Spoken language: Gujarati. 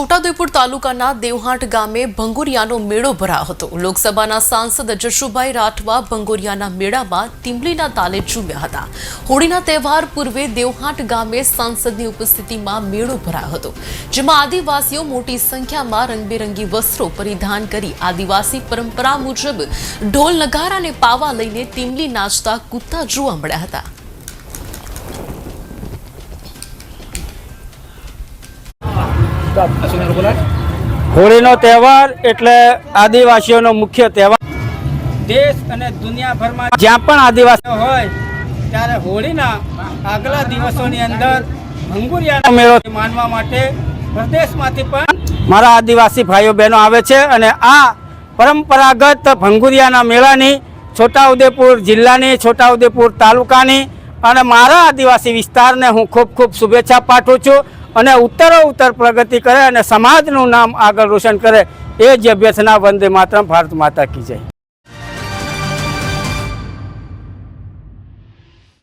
છોટાઉદેપુર તાલુકાના દેવહાટ ગામે ભંગુરિયાનો મેળો ભરાયો હતો. લોકસભાના સાંસદ જશુભાઈ રાઠવા ભંગુરિયાના મેળામાં ટીમલીના તાલે ઝૂમ્યા હતા. હોળીના તહેવાર પૂર્વે દેવહાટ ગામે સાંસદની ઉપસ્થિતિમાં મેળો ભરાયો હતો, જેમાં આદિવાસીઓ મોટી સંખ્યામાં રંગબેરંગી વસ્ત્રો પરિધાન કરી આદિવાસી પરંપરા મુજબ ઢોલ, નગારા અને પાવા લઈને ટીમલી નાચતા કૂદતા જોવા મળ્યા હતા. હોળીનો તહેવાર એટલે આદિવાસીઓનો મુખ્ય તહેવાર. દેશ અને દુનિયાભરમાં જ્યાં પણ આદિવાસીઓ હોય ત્યારે હોળીના આગલા દિવસોની અંદર ભંગુરિયાનો મેળો માનવા માટે પ્રદેશમાંથી પણ મારા આદિવાસી ભાઈઓ બહેનો આવે છે અને આ પરંપરાગત ભંગુરિયાના મેળાની છોટાઉદેપુર જિલ્લાની છોટાઉદેપુર તાલુકાની અને મારા આદિવાસી વિસ્તારને હું ખૂબ ખૂબ શુભેચ્છા પાઠવું છું અને ઉત્તરો ઉત્તર પ્રગતિ કરે અને સમાજનું નામ આગળ રોશન કરે એ જ અભ્યર્થના વંદે માતરમ, ભારત માતા કી જય.